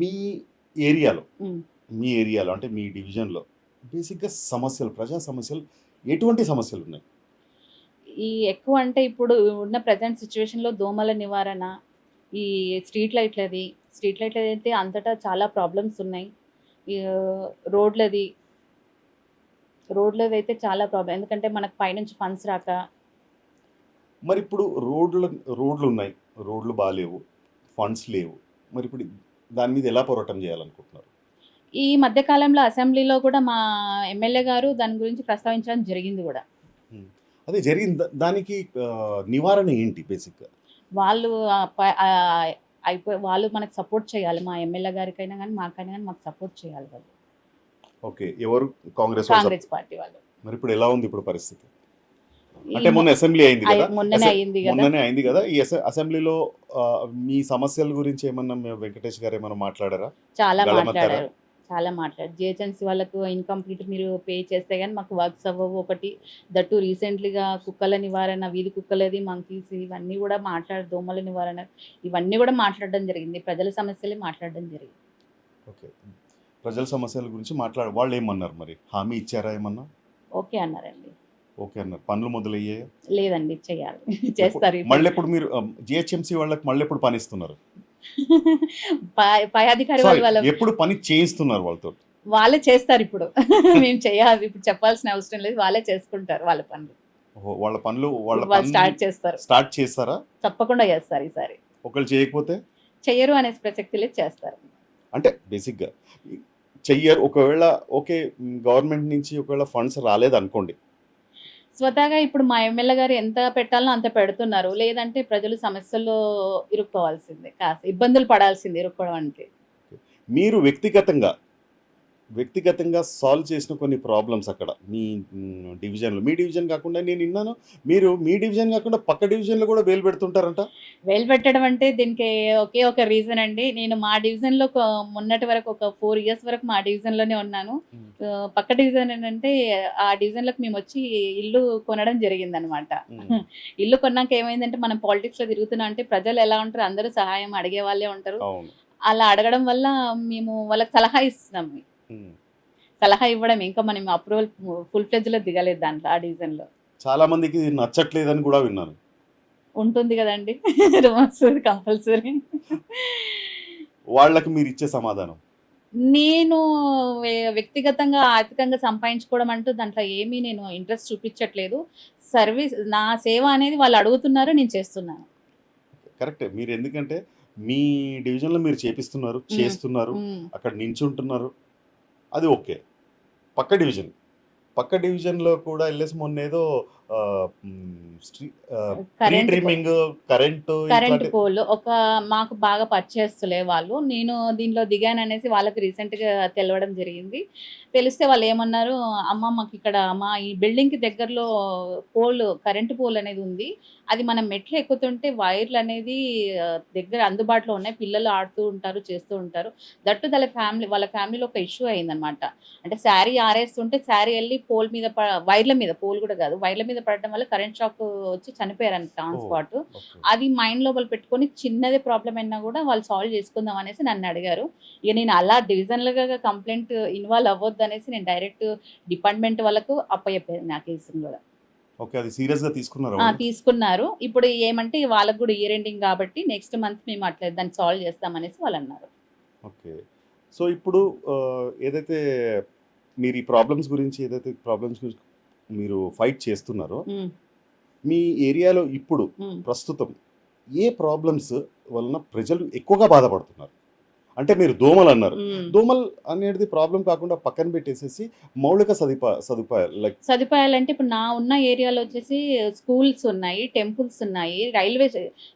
మీ ఏరియాలో. మీ ఏరియాలో అంటే మీ డివిజన్లో బేసిక్గా సమస్యలు ప్రజా సమస్యలు ఎటువంటి సమస్యలు ఉన్నాయి? ఈ ఎక్కువ అంటే ఇప్పుడు ఉన్న ప్రజెంట్ సిచ్యువేషన్లో దోమల నివారణ ఈ స్ట్రీట్ లైట్లది స్ట్రీట్ లైట్లు అయితే అంతటా చాలా ప్రాబ్లమ్స్ ఉన్నాయి. రోడ్లది రోడ్లది అయితే చాలా ప్రాబ్లం ఎందుకంటే మనకు పైనుంచి ఫండ్స్ రాక. మరి ఇప్పుడు రోడ్లు రోడ్లు ఉన్నాయి రోడ్లు బాగాలేవు ఫండ్స్ లేవు. మరి ఇప్పుడు దాని మీద ఎలా పోరాటం చేయాలనుకుంటున్నారు? ఈ మధ్య కాలంలో అసెంబ్లీలో కూడా మా ఎమ్మెల్యే గారు దాని గురించి ప్రస్తావించడం జరిగింది కూడా. అదే జరిగింది దానికి నివారణ ఏంటి బేసిక్గా? వాళ్ళు అయిపోయి వాళ్ళు మనకు సపోర్ట్ చేయాలి. మా ఎమ్మెల్యే గారికైనా కానీ మాకైనా కానీ మాకు సపోర్ట్ చేయాలి వాళ్ళు. ఓకే. ఎవరు? కాంగ్రెస్ కాంగ్రెస్ పార్టీ వాళ్ళు. మరి ఇప్పుడు ఎలా ఉంది ఇప్పుడు పరిస్థితి? అంటే మొన్న అసెంబ్లీ అయింది కదా? మొన్ననే అయింది కదా? మొన్ననే అయింది కదా? ఈ అసె- అసెంబ్లీలో మీ సమస్యల గురించి ఏమన్నా వెంకటేష్ గారు ఏమన్నా మాట్లాడారా? చాలా? మాట్లాడారు. చాలా మాట్లాడారు. జిహెచ్ఎంసీ వాళ్ళకు ఇన్కంప్లీట్ మీరు పే చేస్తే కానీ మాకు వర్క్స్ అవ్వవు. ఒకటి దట్టు రీసెంట్లీగా కుక్కల నివారణ వీధి కుక్కలది మంకీస్ ఇవన్నీ కూడా మాట్లాడ దోమల నివారణ ఇవన్నీ కూడా మాట్లాడడం జరిగింది. ప్రజల సమస్యలే మాట్లాడడం జరిగింది. ఓకే. ప్రజల సమస్యల గురించి మాట్లాడ వాళ్ళు ఏమన్నారు మరి? హామీ ఇచ్చారా ఏమన్నా? ఓకే అన్నారండి. ఓకే అన్నారు. పనులు మొదలయ్యాయి? లేదండి చేయాలి. చేస్తారు. మళ్ళీ ఎప్పుడు మీరు జిహెచ్ఎంసీ వాళ్ళకి మళ్ళీ ఎప్పుడు పని ఇస్తున్నారు? పై అధికారి వాళ్ళు ఎప్పుడు పని చేయిస్తున్నారు వాళ్ళతో? వాళ్ళే చేస్తారు ఇప్పుడు. మేము చేయాలి ఇప్పుడు చెప్పాల్సిన అవసరం లేదు వాళ్ళే చేసుకుంటారు వాళ్ళ పనులు. వాళ్ళ పనులు వాళ్ళ స్టార్ట్ చేస్తారు. స్టార్ట్ చేస్తారా? తప్పకుండా చేస్తారు ఈసారి. ఒకళ్ళు చేయకపోతే? చెయ్యరు అనే ప్రసక్తి లేదు చేస్తారు. అంటే బేసిక్గా చెయ్యరు. ఒకవేళ ఓకే గవర్నమెంట్ నుంచి ఒకవేళ ఫండ్స్ రాలేదు అనుకోండి స్వతహాగా ఇప్పుడు మా ఎమ్మెల్యే గారు ఎంత పెట్టాలో అంత పెడుతున్నారు. లేదంటే ప్రజలు సమస్యల్లో ఇరుక్కోవాల్సిందే కాస్త ఇబ్బందులు పడాల్సిందే ఇరుక్కోవడం అంటే మీరు వ్యక్తిగతంగా వ్యక్తిగతంగా సాల్వ్ చేసిన కొన్ని ప్రాబ్లమ్స్ అక్కడ. మీ డివిజన్లో. మీ డివిజన్ కాకుండా నేను విన్నాను మీరు మీ డివిజన్ కాకుండా పక్క డివిజన్లో కూడా వేలు పెడుతుంటారంట? వేలు పెట్టడం అంటే దీనికి ఒకే ఒక రీజన్ అండి. నేను మా డివిజన్లో మొన్నటి వరకు ఒక ఫోర్ ఇయర్స్ వరకు మా డివిజన్లోనే ఉన్నాను. పక్క డివిజన్ ఏంటంటే ఆ డివిజన్లోకి మేము వచ్చి ఇల్లు కొనడం జరిగిందనమాట ఇల్లు కొన్నాక ఏమైందంటే మనం పాలిటిక్స్లో తిరుగుతున్నాం అంటే ప్రజలు ఎలా ఉంటారు అందరూ సహాయం అడిగే వాళ్ళే ఉంటారు. అలా అడగడం వల్ల మేము వాళ్ళకి సలహా ఇస్తున్నాం. సలహా ఇవ్వడం ఇంకా మనం అప్రూవల్ ఫుల్ ఫ్లెజ్లో దిగలేదు దాంట్లో ఆ డివిజన్లో. చాలా మందికి నచ్చట్లేదని కూడా విన్నాను. ఉంటుంది కదండి. కంపల్సరీ. వాళ్ళకి మీరు ఇచ్చే సమాధానం? నేను వ్యక్తిగతంగా ఆర్థికంగా సంపాదించుకోవడం అంటూ దాంట్లో ఏమీ నేను ఇంట్రెస్ట్ చూపించట్లేదు. సర్వీస్ నా సేవ అనేది వాళ్ళు అడుగుతున్నారు నేను చేస్తున్నాను. కరెక్టే. మీరు ఎందుకంటే మీ డివిజన్లో మీరు చేపిస్తున్నారు. చేస్తున్నారు. అక్కడ నించుంటున్నారు. అది ఓకే. పక్క డివిజన్. పక్క డివిజన్లో కూడా వెళ్ళేసి మొన్న ఏదో current trimming current current pole. ఒక మాకు బాగా పర్చేస్తులే వాళ్ళు. నేను దీనిలో దిగాను అనేసి వాళ్ళకి రీసెంట్గా తెలవడం జరిగింది. తెలిస్తే వాళ్ళు ఏమన్నారు అమ్మ మాకు ఇక్కడ మా ఈ బిల్డింగ్కి దగ్గరలో పోల్ కరెంట్ పోల్ అనేది ఉంది. అది మనం మెట్లు ఎక్కుతుంటే వైర్లు అనేది దగ్గర అందుబాటులో ఉన్నాయి. పిల్లలు ఆడుతూ ఉంటారు చేస్తూ ఉంటారు. దట్టు వాళ్ళ ఫ్యామిలీ వాళ్ళ ఫ్యామిలీలో ఒక ఇష్యూ అయిందనమాట అంటే శారీ ఆరేస్తుంటే శారీ వెళ్ళి పోల్ మీద వైర్ల మీద పోల్ కూడా కాదు వైర్ల మీద పడడం వల్ల కరెంట్ షాక్ వచ్చి చనిపోయారంట ఆన్. స్పాట్ అది మైండ్ లోపల పెట్టుకొని చిన్నదే ప్రాబ్లం అయినా కూడా వాళ్ళు సాల్వ్ చేసుకుందాం అనేసి నన్ను అడిగారు. ఇక నేను అలా డివిజన్లుగా కంప్లైంట్ ఇన్వాల్వ్ అవ్వద్దు అనేసి నేను డైరెక్ట్ డిపార్ట్మెంట్ వాళ్ళకు అప్పచెప్పాను నా కేసును కూడా. ఓకే అది సీరియస్గా తీసుకున్నారు. ఇప్పుడు ఏమంటే వాళ్ళకు కూడా ఇయర్ ఎండింగ్ కాబట్టి నెక్స్ట్ మంత్ మేము అట్లా దాన్ని సాల్వ్ చేస్తామనేసి వాళ్ళు అన్నారు. ఓకే. సో ఇప్పుడు ఏదైతే మీరు ఈ ప్రాబ్లమ్స్ గురించి ఏదైతే ప్రాబ్లమ్స్ గురించి మీరు ఫైట్ చేస్తున్నారో మీ ఏరియాలో ఇప్పుడు. ప్రస్తుతం ఏ ప్రాబ్లమ్స్ వలన ప్రజలు ఎక్కువగా బాధపడుతున్నారు అంటే మీరు దోమలు అన్నారు. దోమలు అనేది ప్రాబ్లం కాకుండా పక్కన పెట్టేసేసి మౌలిక సదుపా సదుపాయాలు లైక్ సదుపాయాలంటే ఇప్పుడు నా ఉన్న ఏరియాలో వచ్చేసి స్కూల్స్ ఉన్నాయి టెంపుల్స్ ఉన్నాయి రైల్వే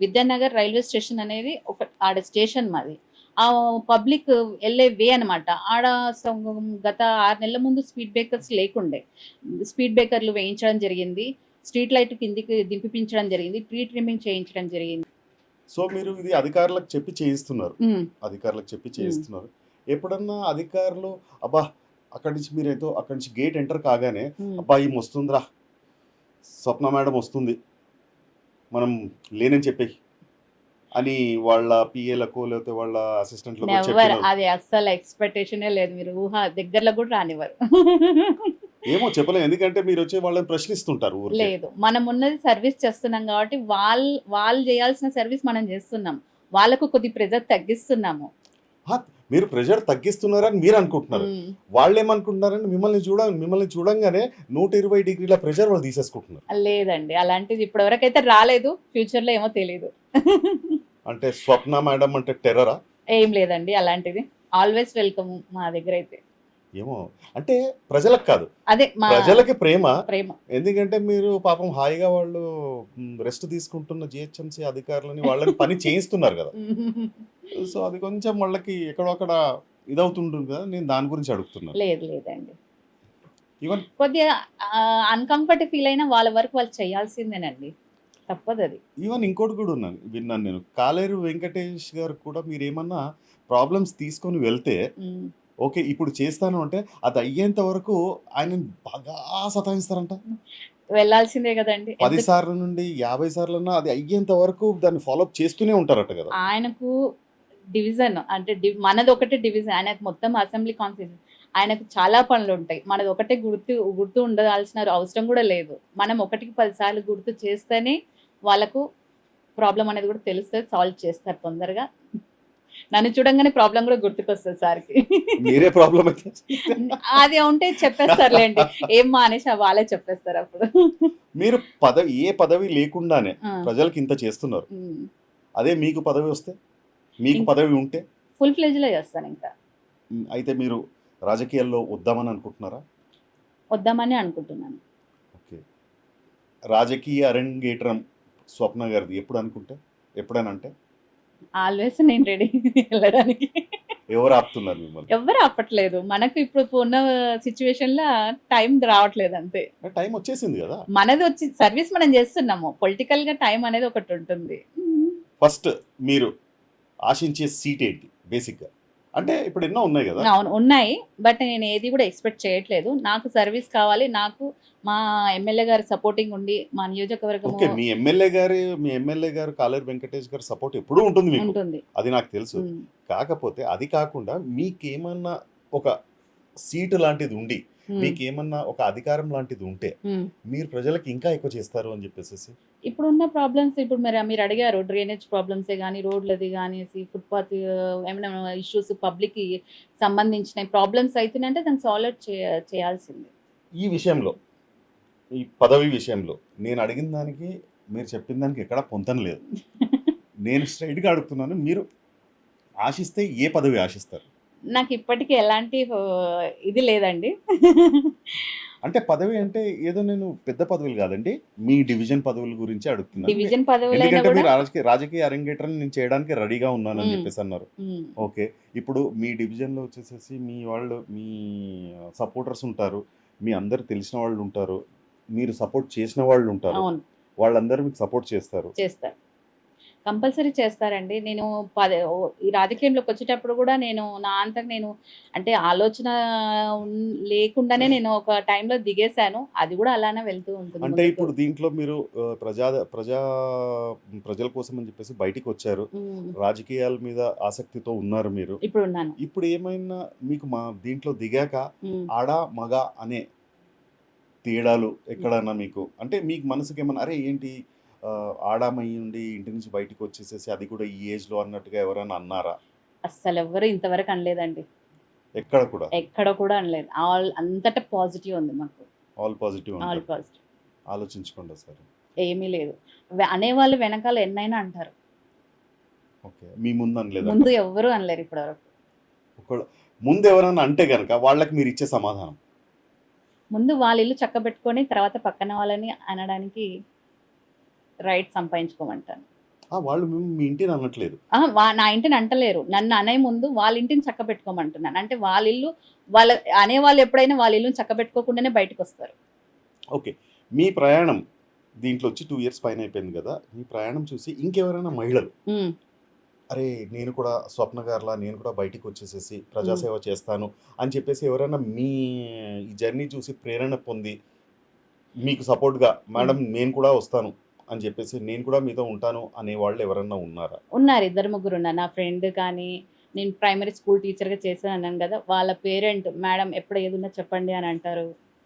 విద్యానగర్ రైల్వే స్టేషన్ అనేది ఒక ఆడ స్టేషన్ మాది ఆ పబ్లిక్ వెళ్ళే వే అనమాట ఆడ గత ఆరు నెలల ముందు స్పీడ్ బ్రేకర్స్ లేకుండే. స్పీడ్ బ్రేకర్లు వేయించడం జరిగింది. స్ట్రీట్ లైట్ కిందికి దింపిపించడం జరిగింది. ట్రీ ట్రిమ్మింగ్ చేయించడం జరిగింది. సో మీరు ఇది అధికారులకు చెప్పి చేయిస్తున్నారు. అధికారులకు చెప్పి చేయిస్తున్నారు. ఎప్పుడన్నా అధికారులు అబ్బా అక్కడి నుంచి మీరు ఏదో అక్కడి నుంచి గేట్ ఎంటర్ కాగానే. అబ్బా ఈమె వస్తుందిరా స్వప్న మేడం వస్తుంది. మనం లేనని చెప్పి అని వాళ్ళ పిఏలకు లేకపోతే వాళ్ళ అసిస్టెంట్లకు చెప్పిన అది అస్సలు ఎక్స్పెక్టేషనే లేదు మీరు. ఊహ దగ్గరలో కూడా రానివ్వరు. ఏమో చెప్పలేము ఎందుకంటే మీరు వచ్చి వాళ్ళని ప్రశ్నిస్తుంటారు లేదు. మనం ఉన్నది సర్వీస్ చేస్తున్నాం కాబట్టి వాళ్ళు వాళ్ళు చేయాల్సిన సర్వీస్ మనం చేస్తున్నాం. వాళ్ళకు కొద్ది ప్రెజర్ తగ్గిస్తున్నాము. మీరు ప్రెషర్ తగ్గిస్తున్నారని మీరు అనుకుంటున్నారు. వాళ్ళు ఏమనుకుంటున్నారంటే మిమ్మల్ని చూడ మిమ్మల్ని చూడంగానే నూట ఇరవై డిగ్రీల ప్రెషర్ వాళ్ళు తీసేసుకుంటున్నారు. లేదండి. అలాంటిది ఇప్పటివరకు అయితే రాలేదు. ఫ్యూచర్లో ఏమో తెలియదు అంటే స్వప్న మేడం అంటే టెర్రరా? ఏం లేదండి అలాంటిది. ఆల్వేస్ వెల్కమ్ మా దగ్గర అయితే. ఏమో అంటే ప్రజలకు కాదు. అదే మా ప్రజలకి ప్రేమ. ప్రేమ. ఎందుకంటే మీరు పాపం హాయిగా వాళ్ళు రెస్ట్ తీసుకుంటున్న జిహెచ్ఎంసీ అధికారులని వాళ్ళని పని చేయిస్తున్నారు కదా. సో అది కొంచెం వాళ్ళకి ఎక్కడొక్కడ ఇదవుతుంటుంది కదా నేను దాని గురించి అడుగుతున్నాను. లేదు లేదండి. ఈవెన్ కొద్దిగా అన్కంఫర్ట్ ఫీల్ అయినా వాళ్ళ వరకు వాళ్ళు చేయాల్సిందేనండి. తప్పదు అది ఈవెన్ ఇంకోటి కూడా ఉన్నాను విన్నాను నేను. కాలేరు వెంకటేష్ గారు కూడా మీరు ఏమన్నా ప్రాబ్లమ్స్ తీసుకొని వెళ్తే. ఓకే ఇప్పుడు చేస్తాను అంటే అది అయ్యేంత వరకు ఆయన బాగా సతాయిస్తారంట. వెళ్ళాల్సిందే కదండి. పది సార్ల నుండి యాభై సార్లన్నా అది అయ్యేంత వరకు దాన్ని ఫాలోఅప్ చేస్తూనే ఉంటారట కదా. ఆయనకు డివిజన్ అంటే మనది ఒకటే డివిజన్ ఆయనకు మొత్తం అసెంబ్లీ కాన్స్టిట్యూషన్. ఆయనకు చాలా పనులు ఉంటాయి. మనది ఒకటే గుర్తు గుర్తు ఉండాల్సిన అవసరం కూడా లేదు. మనం ఒకటికి పది సార్లు గుర్తు చేస్తేనే వాళ్ళకు ప్రాబ్లం అనేది కూడా తెలుస్తుంది సాల్వ్ చేస్తారు తొందరగా. నన్ను చూడంగానే ప్రాబ్లం కూడా గుర్తుకొస్తుంది సార్కి. మీరే ప్రాబ్లం అది ఉంటే చెప్పేస్తారులేండి. ఏం మానేసి వాళ్ళే చెప్పేస్తారు అప్పుడు. మీరు పదవి ఏ పదవి లేకుండానే ప్రజలకు ఇంత చేస్తున్నారు. అదే మీకు పదవి వస్తే? మీకు పదవి ఉంటే? ఫుల్ ఫ్లెజ్లో చేస్తాను ఇంకా. అయితే మీరు రాజకీయాల్లో వద్దామని అనుకుంటున్నారా? వద్దామని అనుకుంటున్నాను. ఓకే. రాజకీయ అరంగేట్రం స్వప్న గారిది ఎప్పుడు అనుకుంటే? ఎప్పుడైనా అంటే? ఆల్వేస్ నేను రెడీ వెళ్ళడానికి. ఎవరు ఆపుతున్నారు మిమ్మల్ని? ఎవ్వరు ఆపట్లేదు. మనకు ఇప్పుడు ఉన్న సిచ్యువేషన్లో టైం రావట్లేదు అంతే. టైం వచ్చేసింది కదా? మనది వచ్చి సర్వీస్ మనం చేస్తున్నాము. పొలిటికల్గా టైం అనేది ఒకటి ఉంటుంది. ఫస్ట్ మీరు ఆశించే సీట్ ఏంటి? బేసిక్గా. అంటే ఇప్పుడు ఎన్నో ఉన్నాయి కదా? అవును ఉన్నాయి. బట్ నేను ఏది కూడా ఎక్స్పెక్ట్ చేయట్లేదు. నాకు సర్వీస్ కావాలి. నాకు మా ఎమ్మెల్యే గారి సపోర్టింగ్ ఉండి మా నియోజకవర్గం ఓకే మీ ఎమ్మెల్యే గారి మీ ఎమ్మెల్యే గారు కాలేరు వెంకటేష్ గారి సపోర్ట్ ఎప్పుడూ ఉంటుంది మీకు? ఉంటుంది. అది నాకు తెలుసు. కాకపోతే అది కాకుండా మీకేమన్నా ఒక సీటు లాంటిది ఉండి ఉమ్, మీకేమన్నా ఒక అధికారం లాంటిది ఉంటే. మీరు ప్రజలకు ఇంకా ఎక్కువ చేస్తారు అని చెప్పేసి ఇప్పుడు ఉన్న ప్రాబ్లమ్స్ ఇప్పుడు మరి మీరు అడిగారు డ్రైనేజ్ ప్రాబ్లమ్సే కానీ రోడ్లది కానీ ఫుట్పాత్ ఏమైనా ఇష్యూస్ పబ్లిక్ సంబంధించిన ప్రాబ్లమ్స్ అవుతున్నాయంటే దాన్ని సాల్వ్ చేయాల్సిందే. ఈ విషయంలో ఈ పదవి విషయంలో నేను అడిగిన దానికి మీరు చెప్పిన దానికి ఎక్కడ పొంతన లేదు. నేను స్ట్రైట్గా అడుగుతున్నాను మీరు ఆశిస్తే ఏ పదవి ఆశిస్తారు? నాకు ఇప్పటికీ ఎలాంటి ఇది లేదండి. అంటే పదవి అంటే ఏదో నేను పెద్ద పదవులు కాదండి. మీ డివిజన్ పదవుల గురించి అడుగుతున్నాను. డివిజన్ కూడా రాజకీయ అరంగేట్రం నేను చేయడానికి రెడీగా ఉన్నానని మ్మ్. చెప్పేసి అన్నారు. ఓకే. ఇప్పుడు మీ డివిజన్లో వచ్చేసేసి మీ వాళ్ళు మీ సపోర్టర్స్ ఉంటారు. మీ అందరు తెలిసిన వాళ్ళు ఉంటారు. మీరు సపోర్ట్ చేసిన వాళ్ళు ఉంటారు. వాళ్ళందరూ మీకు సపోర్ట్ చేస్తారు. చేస్తారు. కంపల్సరీ చేస్తారండి. నేను పదే ఈ రాజకీయంలోకి వచ్చేటప్పుడు కూడా నేను నా అంతకు నేను అంటే ఆలోచన లేకుండానే నేను ఒక టైంలో దిగేశాను. అది కూడా అలానే వెళ్తూ ఉంటుంది అంటే. ఇప్పుడు దీంట్లో మీరు ప్రజా ప్రజా ప్రజల కోసం అని చెప్పేసి బయటికి వచ్చారు. రాజకీయాల మీద ఆసక్తితో ఉన్నారు మీరు. ఇప్పుడు ఉన్నాను. ఇప్పుడు ఏమైనా మీకు మా దీంట్లో దిగాక. ఆడ మగ అనే తేడాలు ఎక్కడన్నా మీకు? అంటే మీకు మనసుకి ఏమన్నా అరే ఏంటి ఆ, ఆడామయ్యి ఉండి ఇంటి నుంచి బయటికి వచ్చేసేసి అది కూడా ఈ ఏజ్లో అన్నట్టుగా ఎవరైనా అన్నారా? అస్సలు ఎవ్వరు ఇంతవరకు అనలేదండి. ఎక్కడ కూడా? ఎక్కడ కూడా అనలేదు. ఆల్ అంతటా పాజిటివ్ ఉంది మాకు. All positive all positive. ఆలోచించుకోండి సార్ ఏమీ లేదు. అనేవాళ్ళు వెనకాల ఎన్నైనా అంటారు. ఓకే. మీ ముందు అనలేదు? ముందు ఎవ్వరు అనలేరు ఇప్పటివరకు. ముందు ఎవరైనా అంటే కనుక వాళ్ళకి మీరు ఇచ్చే సమాధానం. ముందు వాళ్ళ ఇల్లు చక్కబెట్టుకొని తర్వాత పక్కన వాళ్ళని అనడానికి రైట్ సంపాదించుకోమంటాను. వాళ్ళు మేము మీ ఇంటిని అనట్లేదు. నా ఇంటిని అంటలేరు. నన్ను అనే ముందు వాళ్ళ ఇంటిని చక్కబెట్టుకోమంటున్నాను. అంటే వాళ్ళ ఇల్లు వాళ్ళ అనేవాళ్ళు ఎప్పుడైనా వాళ్ళ ఇల్లు చక్కబెట్టుకోకుండానే బయటకు వస్తారు. ఓకే. మీ ప్రయాణం దీంట్లో వచ్చి టూ ఇయర్స్ పైన అయిపోయింది కదా. మీ ప్రయాణం చూసి ఇంకెవరైనా మహిళలు? అరే నేను కూడా స్వప్న గారిలా నేను కూడా బయటికి వచ్చేసేసి ప్రజాసేవ చేస్తాను అని చెప్పేసి ఎవరైనా మీ ఈ జర్నీ చూసి ప్రేరణ పొంది మీకు సపోర్ట్గా మేడం నేను కూడా వస్తాను. అని చెప్పేసి నేను కూడా మీతో ఉంటాను అనే వాళ్ళు ఎవరన్నా ఉన్నారా? ఉన్నారు ఇద్దరు ముగ్గురు ఉన్నారు. నా ఫ్రెండ్ కానీ నేను ప్రైమరీ స్కూల్ టీచర్గా చేశాను అన్నాను కదా వాళ్ళ పేరెంట్ మేడం ఎప్పుడు ఏదున్నా చెప్పండి అని అంటారు.